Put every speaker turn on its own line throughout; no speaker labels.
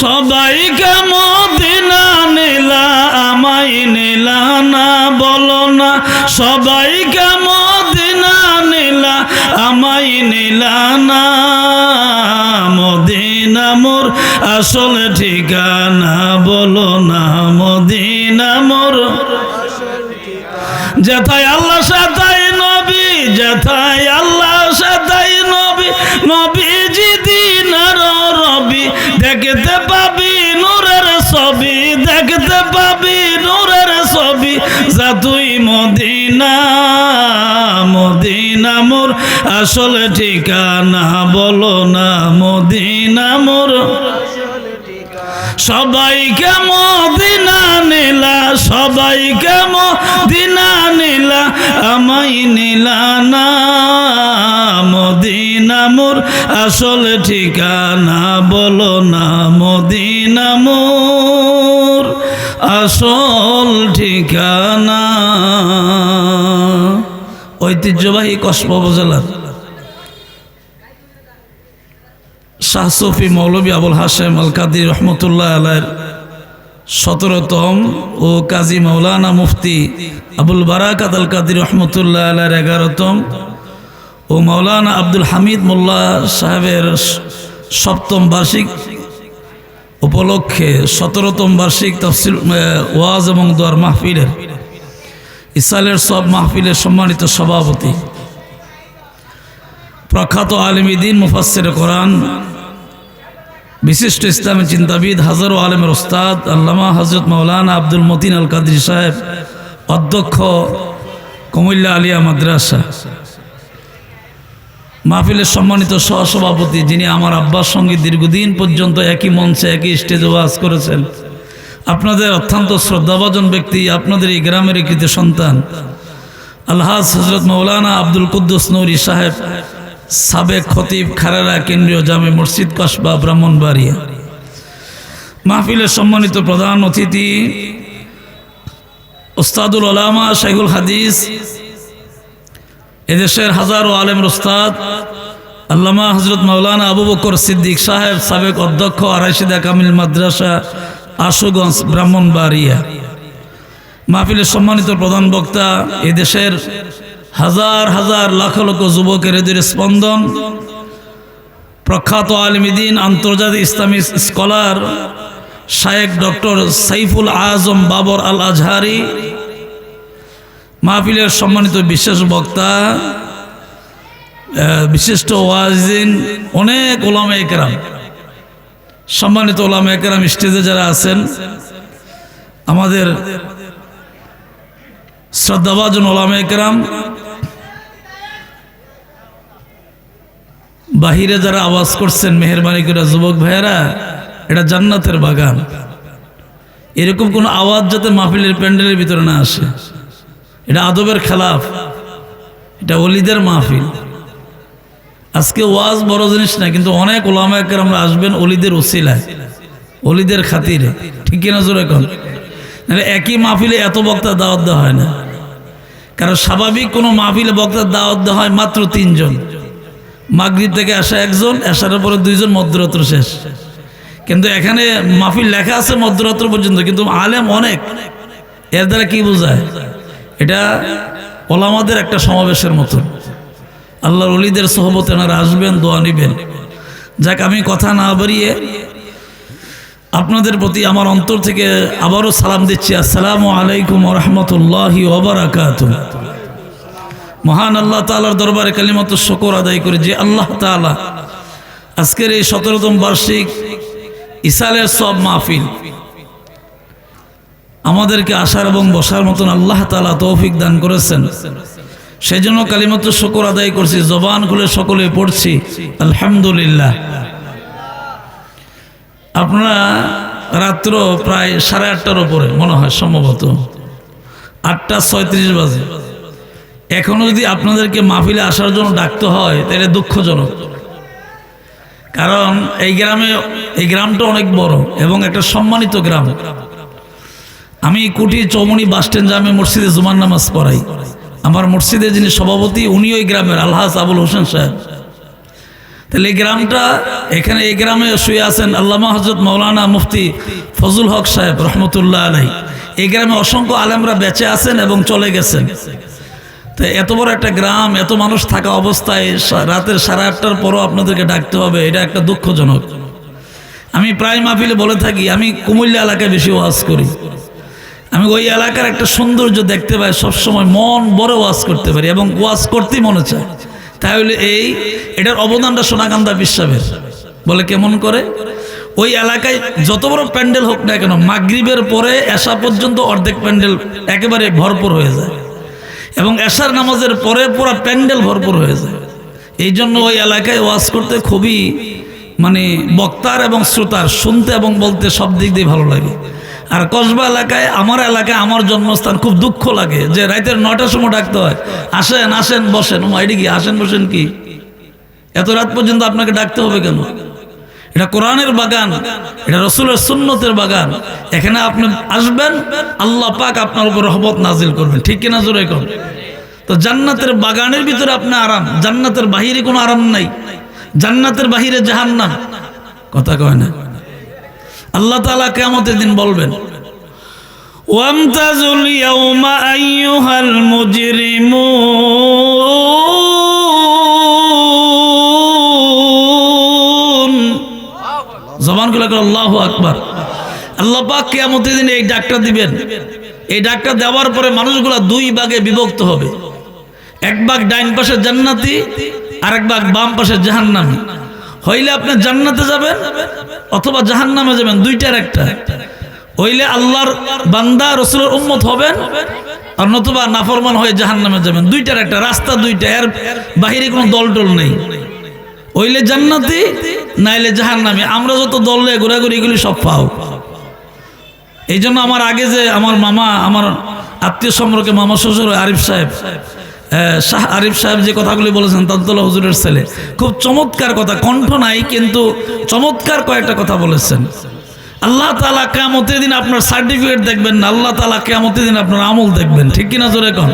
সবাইকে মদিনা নিলা আমাই নিলা না, বলো না। সবাইকে মদিনা নিলা আমাই নিলা না। মদিনা মোর আসল ঠিকানা, বলো না। মদিনা মোর যেথায় আল্লাহ সাথাই নবী, যেথায় আল্লাহ। দেখতে পাবি নূরের ছবি, দেখতে পাবি নূরের ছবি। যা তুই মদিনা মদিনা মোর আসল ঠিকানা, বলো না মদিনা মোর। সবাইকে মদিনা নিলা, সবাইকে মদিনা নিলা আমাই নিলা না। মদিনা মোর আসল ঠিকানা বলো না, মদিনা মোর আসল ঠিকানা। ঐতিহ্যবাহী কসবা উপজেলার শাহ সফি মৌলবী আবুল হাসেম আল কাদির রহমতুল্লাহ আলাইয়ের সতেরোতম ও কাজী মৌলানা মুফতি আবুল বারাকাত আল কাদির রহমতুল্লাহ আলাইয়ের এগারোতম ও মৌলানা আব্দুল হামিদ মোল্লা সাহেবের সপ্তম বার্ষিক উপলক্ষে সতেরোতম বার্ষিক তফসিল ওয়াজ এবং দোয়ার মাহফিলের ইসালের সব মাহফিলের সম্মানিত সভাপতি। প্রখ্যাত আলমীদিন মুফাসের কোরআন বিশিষ্ট ইসলামী চিন্তাবিদ হাজারো আলমের ওস্তাদ আল্লামা হজরত মৌলানা আব্দুল মতিন আল কাদির সাহেব, অধ্যক্ষ কুমিল্লা আলিয়া মাদ্রাসা। মাহফিলের সম্মানিত সহসভাপতি যিনি আমার আব্বার সঙ্গে দীর্ঘদিন পর্যন্ত একই মঞ্চে, একই স্টেজে ওয়াজ করেছেন, আপনাদের অত্যন্ত শ্রদ্ধাভাজন ব্যক্তি, আপনাদের এই গ্রামের কৃত সন্তান, আলহাজ হজরত মৌলানা আব্দুল কুদ্দুস নৌরি সাহেব। সাবেক খতিব খারারা কেন্দ্রীয় জামে মসজিদ কসবা, ব্রাহ্মণবাড়িয়া। মাহফিলের সম্মানিত প্রধান অতিথি ওস্তাদুল আলামা শাইখুল হাদিস, এদেশের হাজারো আলেম ওস্তাদ আল্লামা হজরত মৌলানা আবু বকর সিদ্দিক সাহেব, সাবেক অধ্যক্ষ আড়াইশিদা কামিল মাদ্রাসা, আশুগঞ্জ, ব্রাহ্মণবাড়িয়া। মাহফিলের সম্মানিত প্রধান বক্তা, এদেশের হাজার হাজার লাখ লক্ষ যুবকের এদের স্পন্দন। প্রখ্যাত আলমিদিন আন্তর্জাতিক ইসলামী স্কলার শায়েক ডক্টর সাইফুল আজম বাবর আল আজহারি মাহফিলের সম্মানিত বিশেষ বক্তা বিশিষ্ট ওয়াজিন, অনেক ওলামা একরাম। সম্মানিত ওলামা একরাম স্টেজে যারা আছেন, আমাদের শ্রদ্ধাভাজন ওলামা একরাম বাহিরে যারা আওয়াজ করছেন, মেহরবানি করে, যুবক ভাইয়েরা, এটা জান্নাতের বাগান। এরকম কোনো আওয়াজ যাতে মাহফিলের প্যান্ডেলের ভিতরে না আসে। এটা আদবের খেলাফ। এটা অলিদের মাহফিল। আজকে ওয়াজ বড় জিনিস না, কিন্তু অনেক ওলামায়কের আমরা আসবেন অলিদের ওসিলায় অলিদের খাতিরে। ঠিক কিনা জোর এখন একই মাহফিলে এত বক্তা দাওয়াত দেওয়া হয় না। কারণ স্বাভাবিক কোনো মাহফিলে বক্তার দাওয়াত দেওয়া হয় মাত্র তিনজন। মাগরিব থেকে আসা একজন আসার পরে দুইজন, মধ্যরাত্র শেষ। কিন্তু এখানে মাহফিল লেখা আছে মধ্যরাত্র পর্যন্ত, কিন্তু আলেম অনেক। এর দ্বারা কি বোঝায়? এটা ওলামাদের একটা সমাবেশের মতন আল্লাহর অলিদের সহবতে এনারা আসবেন, দোয়া নিবেন। যাক, আমি কথা না বাড়িয়ে আপনাদের প্রতি আমার অন্তর থেকে আবারও সালাম দিচ্ছি। আসসালামু আলাইকুম রহমতুল্লাহি ওবরাকাত মহান আল্লাহ তালার দরবারে কালিমত শকর আদায় করে যে আল্লাহ তালা আজকের এই সতেরোতম বার্ষিক ইসালের সব মাহফিল আমাদেরকে আসার এবং বসার মতন আল্লাহ তালা তৌফিক দান করেছেন। সেই জন্য কালিমত শকর আদায় করছি, জবান খুলে সকলে পড়ছি, আলহামদুলিল্লাহ। আপনারা রাত্র প্রায় সাড়ে আটটার ওপরে মনে হয় সম্ভবত আটটা ছয়ত্রিশ বাজে। এখনও যদি আপনাদেরকে মাহফিলে আসার জন্য ডাকতে হয়, তাহলে দুঃখজনক। কারণ এই গ্রামে, এই গ্রামটা অনেক বড় এবং একটা সম্মানিত গ্রাম। আমি কুটি চৌমনি বাস স্ট্যান্ড জামে মসজিদে জুমার নামাজ পড়াই। আমার মসজিদে যিনি সভাপতি, উনি ওই গ্রামের আলহাজ আবুল হোসেন সাহেব। তাহলে এই গ্রামটা, এখানে এই গ্রামে শুয়ে আছেন আল্লামা হজরত মৌলানা মুফতি ফজল হক সাহেব, রহমতুল্লাহ আলাই এই গ্রামে অসংখ্য আলেমরা বেঁচে আছেন এবং চলে গেছেন। তো এত বড় একটা গ্রাম, এত মানুষ থাকা অবস্থায় রাতের সাড়ে আটটার পরও আপনাদেরকে ডাকতে হবে, এটা একটা দুঃখজনক। আমি প্রায় মাহফিলে বলে থাকি, আমি কুমিল্লা এলাকায় বেশি ওয়াজ করি। আমি ওই এলাকার একটা সৌন্দর্য দেখতে পাই, সবসময় মন বড় ওয়াজ করতে পারি এবং ওয়াজ করতেই মনে চায়। তাহলে এই, এটার অবদানটা সোনাকান্দা বিশ্বাবের বলে কেমন করে? ওই এলাকায় যত বড় প্যান্ডেল হোক না কেন, মাগরিবের পরে এসা পর্যন্ত অর্ধেক প্যান্ডেল একেবারে ভরপুর হয়ে যায়। এবং এশার নামাজের পরে পুরো প্যান্ডেল ভরপুর হয়ে যায়। এই জন্য ওই এলাকায় ওয়াজ করতে খুবই মানে বক্তার এবং শ্রোতার, শুনতে এবং বলতে সব দিক দিয়ে ভালো লাগে। আর কসবা এলাকায়, আমার এলাকায় আমার জন্মস্থান খুব দুঃখ লাগে যে রাতের নটার সময় ডাকতে হয়, আসেন আসেন, বসেন। ও এটি কি আসেন, বসেন কি? এত রাত পর্যন্ত আপনাকে ডাকতে হবে কেন? এটা কোরআনের বাগান, এটা রসুলের সুন্নতের বাগান। এখানে আপনি আসবেন, আল্লাহ পাক আপনার উপর রহমত নাজিল করবেন। ঠিক কিনা জোরে কর তো জান্নাতের বাগানের ভিতরে আপনি আরাম, জান্নাতের বাহিরে কোনো আরাম নাই। জান্নাতের বাহিরে জাহান্নাম। কথা কয় না? আল্লাহ তালা কেমতের দিন বলবেন,
ওয়ামতাজুল ইয়াউমা
আইয়ুহাল মুজরিমুন। করে আল্লাহ আকবার। আল্লাহ পাক দিন এই ডাকটা দিবেন। এই ডাকটা দেওয়ার পরে মানুষগুলা দুই ভাগে বিভক্ত হবে। এক ভাগ ডাইন পাশে জান্নাতি আর এক ভাগ বাম পাশে জাহান্নামী। হইলে আপনি জান্নাতে যাবেন অথবা জাহান্নামে যাবেন, দুইটার একটা। হইলে আল্লাহর বান্দা, রসুলের উম্মত হবেন আর নতুবা নাফরমান হয়ে জাহান্নামে যাবেন, দুইটার একটা। রাস্তা দুইটা, এর বাহিরে কোনো দল টল নেই। হইলে জান্নাতি, নাইলে জাহান্নামী। আমরা যত দলে ঘোরাঘুরি এগুলি সব পাও। এই জন্য আমার আগে যে আমার মামা, আমার আত্মীয় সম্পর্কে মামা শ্বশুর আরিফ সাহেব শাহ আরিফ সাহেব যে কথাগুলি বলেছেন, তান্তলা হুজুরের ছেলে, খুব চমৎকার কথা, কণ্ঠ নাই, কিন্তু চমৎকার কয়েকটা কথা বলেছেন। আল্লাহ তালা কেমতের দিন আপনার সার্টিফিকেট দেখবেন না, আল্লাহ তালা কেমতের দিন আপনার আমল দেখবেন, ঠিক কিনা জোরে কন?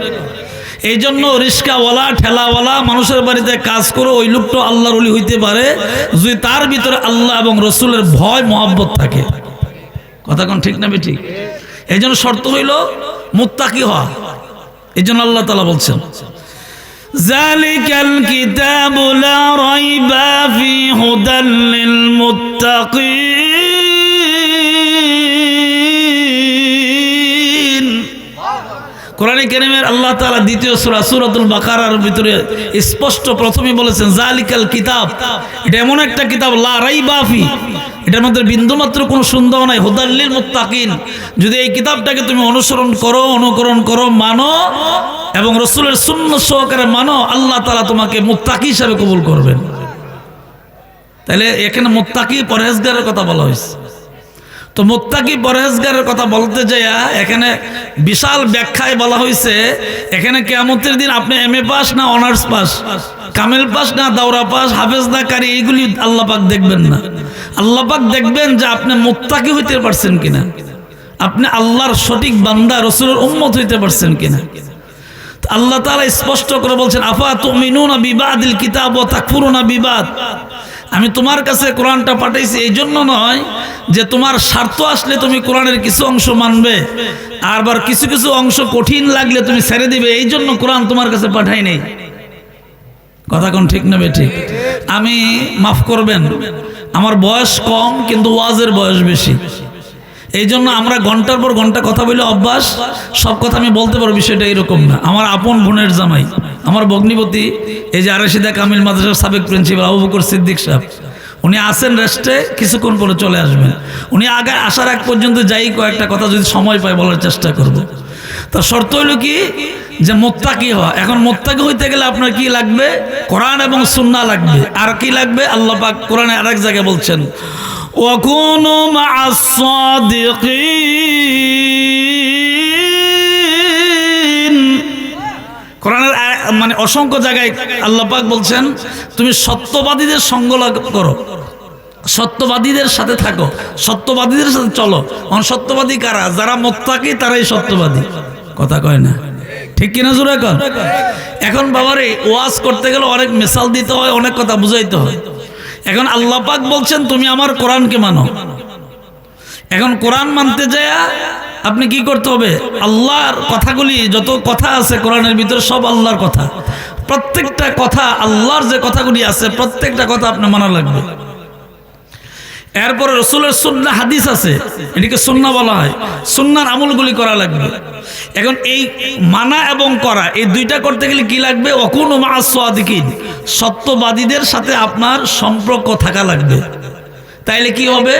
এই জন্য রিস্কাওয়ালা ঠেলাওয়ালা মানুষের বাড়িতে কাজ করে ওই লোকটা আল্লাহর অলি হইতে পারে যদি তার ভিতরে আল্লাহ এবং রসুলের ভয় মহব্বত থাকে কথা কোন ঠিক না ঠিক এই জন্য শর্ত হইল মুত্তাকি হওয়া এই জন্য আল্লাহ তালা বলছেন
ذلك الكتاب لا ريب فيه هدى للمتقين
কোরআন কেরিমের আল্লাহ তাআলা দ্বিতীয় সূরা সূরাতুল বাকারার ভিতরে স্পষ্ট প্রথমেই বলেছেন জালিকাল কিতাব। এটা এমন একটা কিতাব, লা রাইবা ফি। এটার মধ্যে বিন্দুমাত্র কোনো সন্দেহ নাই হুদাল্লিল মুত্তাকিন। যদি এই কিতাবটাকে তুমি অনুসরণ করো, অনুকরণ করো, মানো এবং রসুলের সুন্নত সহকারে মানো, আল্লাহ তাআলা তোমাকে মুত্তাকি হিসাবে কবুল করবেন। তাহলে এখানে মুত্তাকি পরহেজগারের কথা বলা হয়েছে। তো মোত্তাকি পরহেজগারের কথা বলতে যাইয়া এখানে বিশাল ব্যাখ্যায় বলা হয়েছে এখানে কেয়ামতের দিন আপনি এম এ পাস না অনার্স পাস? কামেল পাস না দাওরা পাস? হাফেজ না কারি? এইগুলি আল্লাহ পাক দেখবেন না। আল্লাহ পাক দেখবেন যে আপনি মোত্তাকি হইতে পারছেন কিনা। আপনি আল্লাহর সঠিক বান্দা, রসুলের উম্মত হইতে পারছেন কিনা। আল্লাহ তাআলা স্পষ্ট করে বলছেন, আফা তুমিনুনা বিবাদিল কিতাব ও তাকফুরুনা বিবাদ? আমি তোমার কাছে কোরআনটা পাঠাইছি, এই জন্য নয় যে তোমার স্বার্থ আসলে তুমি কোরআনের কিছু অংশ মানবে, আর আবার কিছু কিছু অংশ কঠিন লাগলে তুমি ছেড়ে দিবে, এই জন্য কোরআন তোমার কাছে পাঠাই নেই। কথা কোন ঠিক নেবে ঠিক আমি মাফ করবেন, আমার বয়স কম, কিন্তু ওয়াজের বয়স বেশি। এই জন্য আমরা ঘণ্টার পর ঘণ্টা কথা বলে অভ্যাস, সব কথা আমি বলতে পারব, বিষয়টা এরকম না। আমার আপন বোনের জামাই। আমার ভগ্নিপতি এই যে আরেশিদা কামিল মাদ্রাসার সাবেক প্রিন্সিপাল আবু বকর সিদ্দিক সাহেব উনি আসেন রেস্টে কিছুক্ষণ পরে চলে আসবেন উনি আগে আসার এক পর্যন্ত যাই কয়েকটা কথা যদি সময় পায় বলার চেষ্টা করব। তো শর্ত হইল কি যে মোত্তাকি হওয়া এখন মোত্তাকি হইতে গেলে আপনার কি লাগবে কোরআন এবং সুন্না লাগবে আর কি লাগবে আল্লাহ পাক কোরআনে আরেক জায়গায় বলছেন
وكونوا مع الصادقين
কোরআনের আয়- মানে অসংখ্য জায়গায় আল্লাহ পাক বলছেন, তুমি সত্যবাদীদের সঙ্গ করো। সত্যবাদীদের সাথে থাকো। সত্যবাদীদের সাথে চলো। সত্যবাদী কারা? যারা মত মোত্তাকি, তারাই সত্যবাদী। কথা কয় না। ঠিক কিনা জোরে এখন এখন বাবারে, ওয়াজ করতে গেলে অনেক মিসাল দিতে হয়, অনেক কথা বুঝাইতে হয়। এখন আল্লাপাক বলছেন, তুমি আমার কোরআনকে মানো। এখন কোরআন মানতে যায় আপনি কি করতে হবে? আল্লাহর কথাগুলি যত কথা আছে কোরআনের ভিতরে সব আল্লাহর কথা। প্রত্যেকটা কথা আল্লাহর যে কথাগুলি আছে, প্রত্যেকটা কথা আপনি মানা লাগবে। এরপরে রসুলের সুন্না হাদিস আছে, এটিকে সুন্না বলা হয়। সুন্নার আমলগুলি করা লাগবে। এখন এই মানা এবং করা, এই দুইটা করতে গেলে কি লাগবে? অকুন মাসিন সত্যবাদীদের সাথে আপনার সম্পর্ক থাকা লাগবে। তাইলে কি হবে?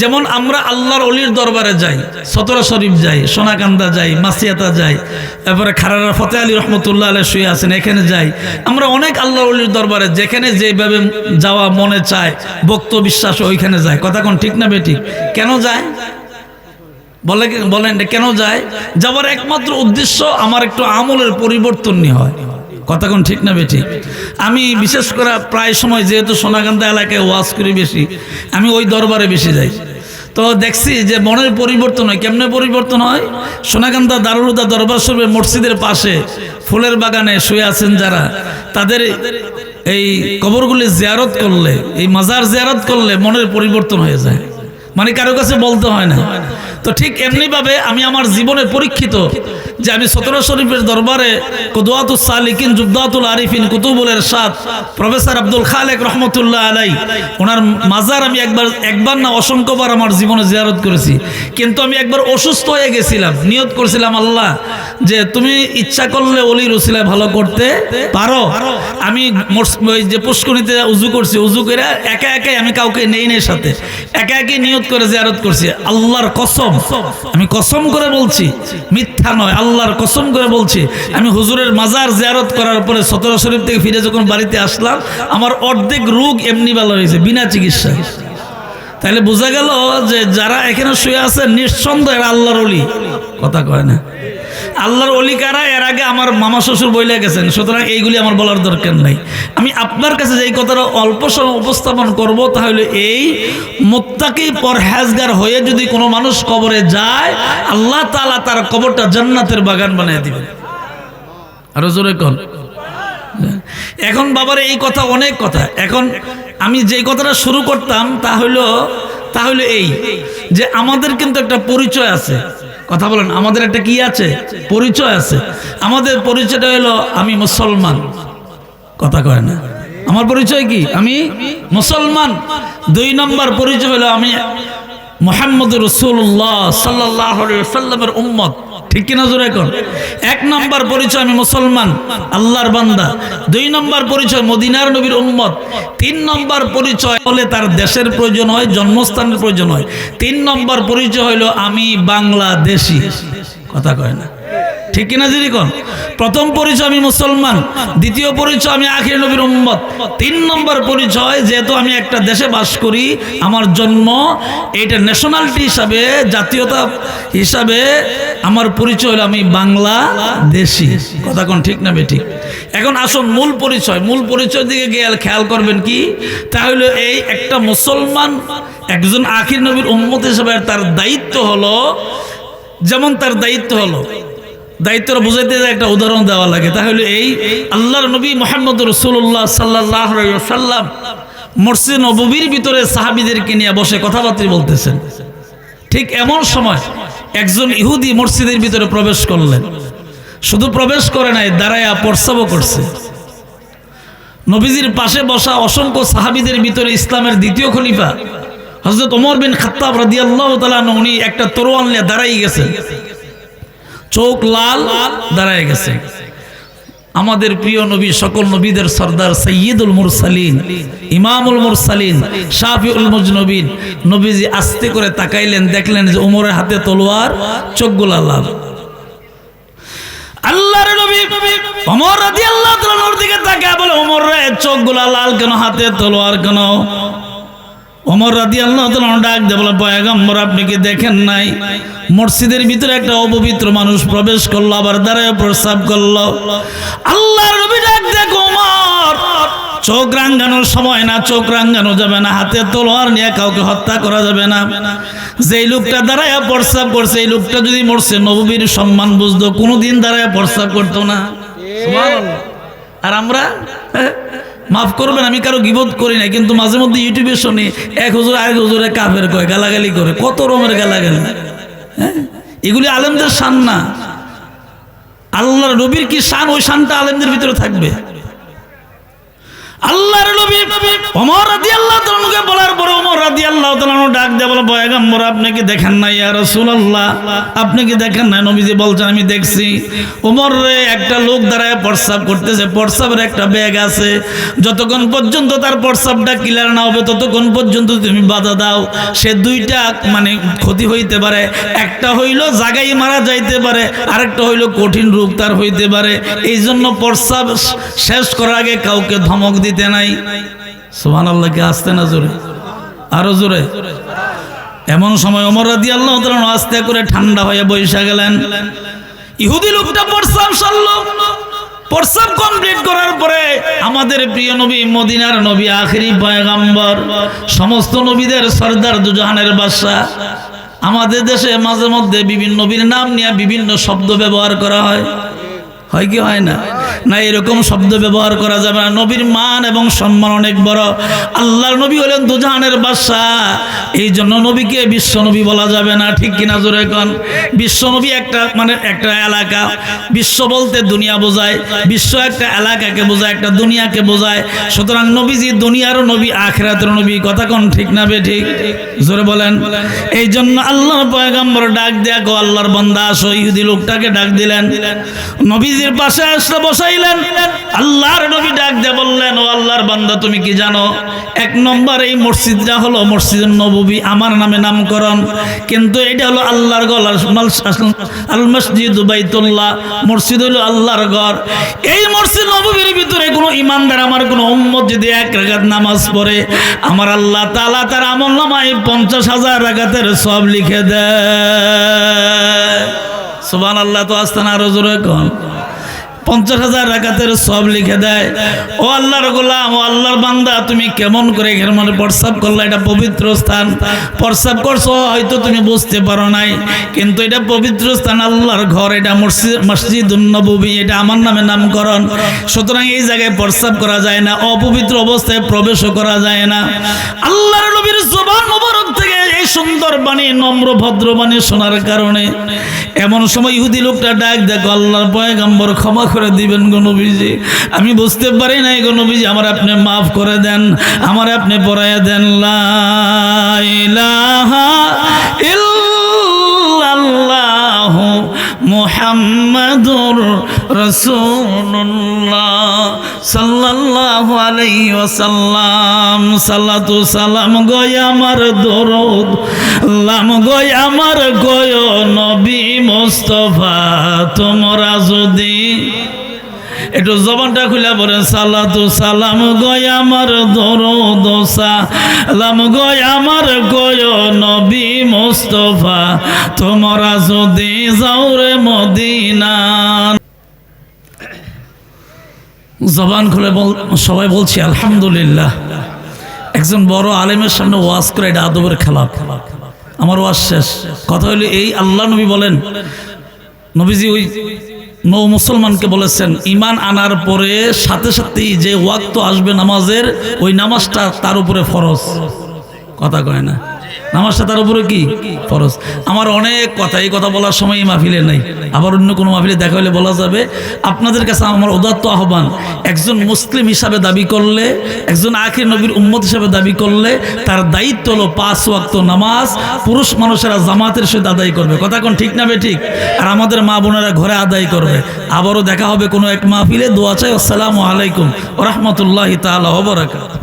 যেমন আমরা আল্লাহর অলির দরবারে যাই, সতরা শরীফ যাই, সোনাকান্দা যাই, মাসিয়াতা যাই তারপরে খারারা ফতে আলী রহমতুল্লাহ আলাই শুয়ে আছেন, এখানে যাই। আমরা অনেক আল্লাহর অলির দরবারে যেখানে যেভাবে যাওয়া মনে চায়, ভক্ত বিশ্বাস ওইখানে যায়। কথা কোন ঠিক না বেঠিক? কেন যায়? বলে বলেন কেন যায়? যাওয়ার একমাত্র উদ্দেশ্য আমার একটু আমলের পরিবর্তন হয়। কথা কোন ঠিক না বেঠিক আমি বিশেষ করে প্রায় সময় যেহেতু সোনাকান্দা এলাকায় ওয়াজ করি বেশি, আমি ওই দরবারে বেশি যাই। তো দেখছি যে মনের পরিবর্তন হয়, কেমনে পরিবর্তন হয়? সোনাকান্দা দারুদা দরবার শরীফের মসজিদের পাশে ফুলের বাগানে শুয়ে আছেন যারা, তাদের এই কবরগুলি জিয়ারত করলে, এই মাজার জিয়ারত করলে মনের পরিবর্তন হয়ে যায়। মানে কারও কাছে বলতে হয় না। তো ঠিক এমনিভাবে আমি আমার জীবনে পরীক্ষিত যে আমি সতেরো শরীফের দরবারে কুদুয়াতুল সালিকিন, জুবদাতুল আরিফিন, কুতুবুল এরশাদ, প্রফেসর আব্দুল খালেক রহমতুল্লাহ আলাই, ওনার মাজার আমি একবার একবার না অসংখ্যবার আমার জীবনে জিয়ারত করেছি। কিন্তু আমি একবার অসুস্থ হয়ে গেছিলাম, নিয়ত করেছিলাম, আল্লাহ, যে তুমি ইচ্ছা করলে অলি রসিলায় ভালো করতে পারো। আমি ওই যে পুষ্করিতে উজু করছি, উজু করে একা একাই আমি কাউকে নেই নেই সাথে, একা একাই নিয়ত করে জিয়ারত করছি। আল্লাহর কসম, আমি কসম করে বলছি, মিথ্যা নয় আল্লাহর কসম করে বলছি, আমি হুজুরের মাজার জিয়ারত করার পরে সতেরো শরীফ থেকে ফিরে যখন বাড়িতে আসলাম, আমার অর্ধেক রোগ এমনি ভালো হয়েছে, বিনা চিকিৎসা। তাহলে বোঝা গেল যে যারা এখানে শুয়ে আছে, নিঃসন্দেহ এরা আল্লাহর অলি কথা কয় না। আল্লাহর অলিকারা এর আগে আমার মামা শ্বশুর বইলে গেছেন। সুতরাং এইগুলি আমার বলার দরকার নাই। আমি আপনার কাছে যে এই কথাটা অল্প সময় উপস্থাপন করব তাহলে এই, মোত্তাকি পরহেজগার হয়ে যদি কোনো মানুষ কবরে যায়, আল্লাহ তালা তার কবরটা জান্নাতের বাগান বানিয়ে দিবেন। আরও জোরে কন। এখন বাবার এই কথা অনেক কথা। এখন আমি যে কথাটা শুরু করতাম, তা হলো তা হলো এই, যে আমাদের কিন্তু একটা পরিচয় আছে। কথা বলেন, আমাদের একটা কি আছে? পরিচয় আছে। আমাদের পরিচয়টা হলো, আমি মুসলমান। কথা কয় না। আমার পরিচয় কি? আমি মুসলমান। দুই নম্বর পরিচয় হলো, আমি মোহাম্মদ রসুল্লাহ সাল্লাহ সাল্লামের উম্মত। ঠিক কিনা জোর এখন? এক নম্বর পরিচয় আমি মুসলমান, আল্লাহর বান্দা। দুই নম্বর পরিচয় মদিনার নবীর উম্মত। তিন নম্বর পরিচয় হলে তার দেশের প্রয়োজন হয়, জন্মস্থানের প্রয়োজন হয়। তিন নম্বর পরিচয় হলো আমি বাংলাদেশি। কথা কয় না। ঠিক কিনা যদি কোন? প্রথম পরিচয় আমি মুসলমান, দ্বিতীয় পরিচয় আমি আখির নবীর উম্মত। তিন নম্বর পরিচয়, যেহেতু আমি একটা দেশে বাস করি, আমার জন্ম এটা ন্যাশনালিটি হিসাবে, জাতীয়তা হিসাবে আমার পরিচয় হলো আমি বাংলা দেশি কথা কোন ঠিক না বেঠিক? এখন আসুন মূল পরিচয়। মূল পরিচয় দিকে গিয়ে খেয়াল করবেন কি? তাহলে এই একটা মুসলমান একজন আখির নবীর উম্মত হিসাবে তার দায়িত্ব হলো, যেমন তার দায়িত্ব হলো দায়িত্বটা বুঝাইতে একটা উদাহরণ দেওয়া লাগে। তাহলে এই আল্লাহর নবী মোহাম্মদ রসুল্লাহ সাল্লাহ সাল্লাম মসজিদ নবীর ভিতরে সাহাবিদেরকে নিয়ে বসে কথাবার্তা বলতেছেন। ঠিক এমন সময় একজন ইহুদি মসজিদের ভিতরে প্রবেশ করলেন। শুধু প্রবেশ করে নাই, দাঁড়ায়া প্রস্রাবও করছে। নবীজির পাশে বসা অসংখ্য সাহাবিদের ভিতরে ইসলামের দ্বিতীয় খলিফা হজরত ওমর বিন খাত্তাব রাদিয়াল্লাহু তাআলা উনি একটা তরোয়াল নিয়ে দাঁড়াই গেছেন। চোখ লাল দাঁড়ায় গেছে। আমাদের প্রিয় নবী, সকল নবীদের সর্দার সৈয়দুল মুরসালিন, ইমামুল মুরসালিন, শাফিউল মুজনবিন নবীজি আস্তে করে তাকাইলেন, দেখলেন যে উমরের হাতে তলোয়ার চোখ চোখগুলা লাল। আল্লাহর নবী ওমর রাদিয়াল্লাহু তাআলার দিকে তাকায় বলে ওমর রে, চোখগুলা লাল কেন, হাতে তলোয়ার কেন? ওমর রাদি আল্লাহ ডাক দে বলে আপনি কি দেখেন নাই? মসজিদের ভিতরে একটা অপবিত্র মানুষ প্রবেশ করল আবার দাঁড়ায় প্রস্রাব করল। ওমর চোখ রাঙ্গানোর সময় না চোখ রাঙ্গানো যাবে না হাতে তলোয়ার নিয়ে কাউকে হত্যা করা যাবে না। যেই লোকটা দাঁড়ায় প্রস্রাব করছে এই লোকটা যদি মরছে নবীর সম্মান বুঝতো কোনোদিন দাঁড়ায় প্রস্রাব করতো না। আর আমরা হ্যাঁ, মাফ করবেন, আমি কারও গিবোধ করি না কিন্তু মাঝে মধ্যে ইউটিউবে শুনি, এক হুজুর আরেক হুজুরে কাফের কয়, গালাগালি করে, কত রমের গালাগালি। হ্যাঁ? এগুলি আলেমদের শান না। আল্লাহর নবীর কি সান ওই শানটা আলেমদের ভিতরে থাকবে। আল্লাহর নবী ওমর রাদিয়াল্লাহু তাআলাকে বলার পরে ওমর রাদিয়াল্লাহু তাআলা ডাক দিয়ে বলে, পয়গম্বর, আপনি কি দেখেন না ইয়া রাসূলুল্লাহ? আপনি কি দেখেন না নবীজি বলছেন, আমি দেখছি। ওমর রে একটা লোক দাঁড়ায় প্রস্রাব করতেছে। প্রস্রাবের একটা ব্যাগ আছে। যতক্ষণ পর্যন্ত তার প্রস্রাবটা ক্লিয়ার না হবে, ততক্ষণ পর্যন্ত তুমি বাধা দাও। সে দুইটা মানে ক্ষতি হইতে পারে। একটা হইল জাগাই মারা যাইতে পারে, আরেকটা হইল কঠিন রোগ তার হইতে পারে। এই জন্য প্রস্রাব শেষ করার আগে কাউকে ধমক দিতে নাই। সোহান আল্লাহকে আসতে না জোরে? আরও জোরে। এমন সময় অমর রাদি আল্লাহ আস্তে করে ঠান্ডা হয়ে বৈশা গেলেন। ইহুদি লোকটা প্রস্রাব সারল। কমপ্লিট করার পরে আমাদের প্রিয় নবী, মদিনার নবী, আখেরি পয়গাম্বর, সমস্ত নবীদের সর্দার দুজাহানের বাদশা আমাদের দেশে মাঝে মধ্যে বিভিন্ন নবীর নাম নিয়ে বিভিন্ন শব্দ ব্যবহার করা হয়। হয় কি হয় না? না, এরকম শব্দ ব্যবহার করা যাবে না। নবীর মান এবং সম্মান অনেক বড়। আল্লাহর নবী হলেন দুজাহানের বাদশাহ। এই জন্য নবীকে বিশ্ব নবী বলা যাবে না। ঠিক কিনা জোরে কন? বিশ্ব নবী একটা মানে একটা এলাকা। বিশ্ব বলতে দুনিয়া বোঝায়। বিশ্ব একটা এলাকাকে বোঝায়, একটা দুনিয়াকে বোঝায়। সুতরাং নবীজি দুনিয়ারও নবী আখেরাতের নবী। কথা কোন ঠিক না বে ঠিক? জোরে বলেন। এই জন্য আল্লাহর পয়গাম্বর ডাক দেয়া গো আল্লাহর বান্দা আসো ইহুদি লোকটাকে ডাক দিলেন। নবীজির পাশে আসলে বসাইলেন। আল্লাহর নবী ডাক দিয়ে বললেন, ও আল্লাহর বান্দা, তুমি কি জানো, এক নম্বর এই মসজিদটা হলো মসজিদ নববী, আমার নামে নামকরণ। কিন্তু এটা হলো আল্লাহর গলার আল মসজিদ বাইতুল্লাহ, মসজিদ হলো আল্লাহর ঘর। এই মসজিদ নববীর ভিতরে কোনো ইমানদার, আমার কোনো উম্মত যদি এক রাগাত নামাজ পড়ে, আমার আল্লাহ তালা তার আমল নামায় পঞ্চাশ হাজার রাগাতের সব লিখে দেয়। সুবান আল্লাহ তো আস্তানা আরও জোরে পঞ্চাশ হাজার রাকাতের সব লিখে দেয়। ও আল্লাহর গোলাম, ও আল্লাহর বান্দা, তুমি কেমন করে এর মনে প্রস্রাব করলে? এটা পবিত্র স্থান। প্রস্রাব করছ, হয়তো তুমি বুঝতে পারো নাই। কিন্তু এটা পবিত্র স্থান, আল্লাহর ঘর, এটা মসজিদ মসজিদ নবী এটা আমার নামে নামকরণ। সুতরাং এই জায়গায় প্রস্রাব করা যায় না, অপবিত্র অবস্থায় প্রবেশও করা যায় না। আল্লাহর নবীর জবান মোবারক থেকে এই সুন্দর বাণী, নম্র ভদ্র বাণী শোনার কারণে এমন সময় ইহুদি লোকটা ডাক, দেখো আল্লাহর পয়গাম্বর ক্ষমা করে দিবেন গণবিজি আমি বুঝতে পারি নাই গণবিজি আমার আপনি মাফ করে দেন, আমার আপনি পড়াইয়া দেন। লা ইলাহা মুহাম্মাদুর রসুল্লাহ সাল্লাহ ওয়াসাল্লাম। সাল্লাতু সালাম গয় আমার দরদ লাম গয় আমার গয় নবী মোস্তফা। তোমরা যদি একটু জবানটা খুলে বলেন, সালাতু সালাম গয় আমার দরুদ সালাম গয় আমার গয় নবী মুস্তাফা, তোমরা যদি যাও রে মদিনা। জবান খুলে বল, সবাই বলছি, আলহামদুলিল্লাহ। একজন বড় আলেমের সামনে ওয়াজ করে, এটা আদবের খেলা। আমার ওয়াজ শেষ। কথা হলো, এই আল্লাহ নবী বলেন, নবীজি ওই নৌ মুসলমানকে বলেছেন ইমান আনার পরে সাথে সাথেই যে ওয়াক্ত আসবে নামাজের, ওই নামাজটা তার উপরে ফরজ। কথা কয় না। নামাজটা তার উপরে কি? ফরজ। আমার অনেক কথা, এই কথা বলার সময় এই মাহফিলে নাই। আবার অন্য কোনো মাহফিলে দেখা হলে বলা যাবে, আপনাদের কাছে আমার উদাত্ত আহ্বান, একজন মুসলিম হিসাবে দাবি করলে, একজন আখির নবীর উম্মত হিসাবে দাবি করলে, তার দায়িত্ব হলো পাঁচ ওয়াক্ত নামাজ, পুরুষ মানুষেরা জামাতের সাথে আদায় করবে। কথা কোন ঠিক না বে ঠিক? আর আমাদের মা বোনেরা ঘরে আদায় করবে। আবারও দেখা হবে কোনো এক মাহফিলে। দোয়া চাই। আসসালামু আলাইকুম রহমতুল্লাহ তালা